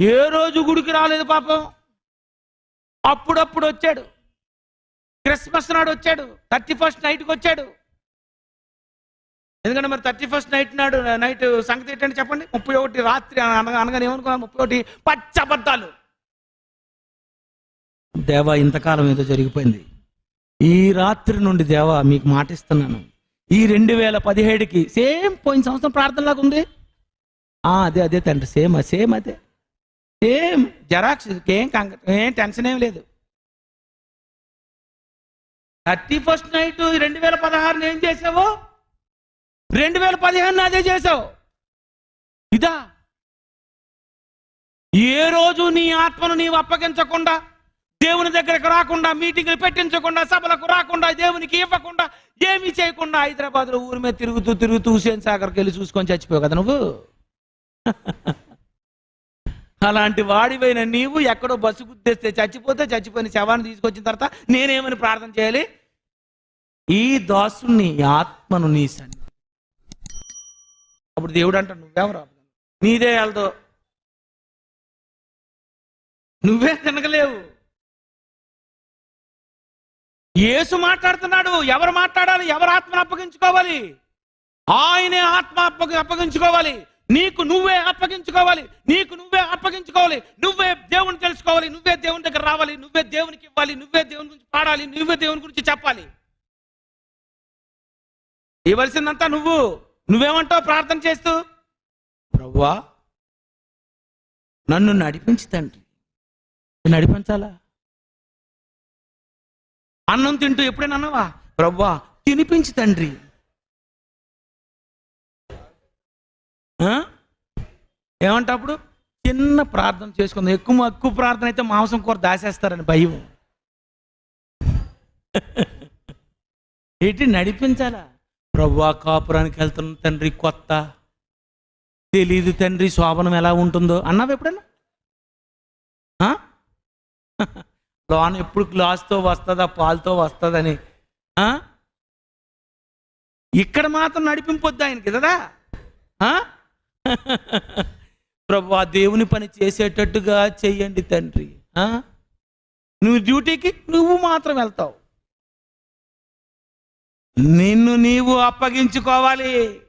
ఏ రోజు గుడికి రాలేదు పాపం? అప్పుడప్పుడు వచ్చాడు. క్రిస్మస్ నాడు వచ్చాడు. థర్టీ ఫస్ట్ నైట్కి వచ్చాడు. ఎందుకంటే మరి థర్టీ ఫస్ట్ నైట్ నాడు నైట్ సంగతి ఏంటంటే చెప్పండి? ముప్పై ఒకటి రాత్రి అనగా అనగానే ఏమనుకున్నాను ముప్పై ఒకటి పచ్చబద్ధాలు దేవా ఇంతకాలం ఏదో జరిగిపోయింది. ఈ రాత్రి నుండి దేవా మీకు మాటిస్తున్నాను. ఈ రెండు వేల పదిహేడుకి సేమ్ పోయిన సంవత్సరం ప్రార్థనలాగా ఉంది. అదే అదే తండ్రి సేమ్ సేమ్ అదే. సేమ్ జెరాక్స్ ఏం కంగ ఏం టెన్షన్ ఏం లేదు. థర్టీ ఫస్ట్ నైట్ రెండు వేల పదహారుని ఏం చేసావు? రెండు వేల పదిహేను అదే చేసావు. ఇదా? ఏ రోజు నీ ఆత్మను నీవు అప్పగించకుండా దేవుని దగ్గరకు రాకుండా మీటింగ్లు పెట్టించకుండా సభలకు రాకుండా దేవునికి ఇవ్వకుండా ఏమీ చేయకుండా హైదరాబాద్లో ఊరి మీద తిరుగుతూ తిరుగుతూ హుసేన్ సాగర్కి వెళ్ళి చూసుకొని చచ్చిపోయావు కదా నువ్వు? అలాంటి వాడివైన నీవు ఎక్కడో బస్సు గుద్దేస్తే చచ్చిపోతే చచ్చిపోయిన శవాన్ని తీసుకొచ్చిన తర్వాత నేనేమని ప్రార్థన చేయాలి? ఈ దాసుని ఆత్మను నీ సన్ని అప్పుడు దేవుడు అంటాడు నువ్వెవరా నీదే వెళ్దో నువ్వే తినగలేవు. యేసు మాట్లాడుతున్నాడు ఎవరు మాట్లాడాలి? ఎవరు ఆత్మను అప్పగించుకోవాలి? ఆయనే ఆత్మ అప్పగించుకోవాలి. నీకు నువ్వే అప్పగించుకోవాలి నీకు నువ్వే అప్పగించుకోవాలి నువ్వే దేవుని తెలుసుకోవాలి నువ్వే దేవుని దగ్గర రావాలి నువ్వే దేవునికి ఇవ్వాలి నువ్వే దేవుని గురించి పాడాలి నువ్వే దేవుని గురించి చెప్పాలి. ఇవ్వాల్సిందంతా నువ్వు. నువ్వేమంటావు ప్రార్థన చేస్తూ? ప్రవ్వా నన్ను నడిపించి తండ్రి. నడిపించాలా? అన్నం తింటూ ఎప్పుడైనా అన్నవా? ప్రవ్వా తినిపించి తండ్రి. ఏమంటా అప్పుడు చిన్న ప్రార్థన చేసుకుందాం. ఎక్కువ ఎక్కువ ప్రార్థన అయితే మాంసం కూర దాసేస్తారని భయం. ఏంటి నడిపించాలా? ప్రవ్వా కాపురానికి వెళ్తున్న తండ్రి కొత్త. తెలీదు తండ్రి శోభనం ఎలా ఉంటుందో. అన్నావు ఎప్పుడైనా లోన్ ఎప్పుడు గ్లాస్తో వస్తుందా పాలతో వస్తుందని. ఇక్కడ మాత్రం నడిపింపొద్దు ఆయనకి కదా? ప్రభు ఆ దేవుని పని చేసేటట్టుగా చెయ్యండి తండ్రి. ఆ? నువ్వు డ్యూటీకి నువ్వు మాత్రం వెళ్తావు. నిన్ను నీవు అప్పగించుకోవాలి.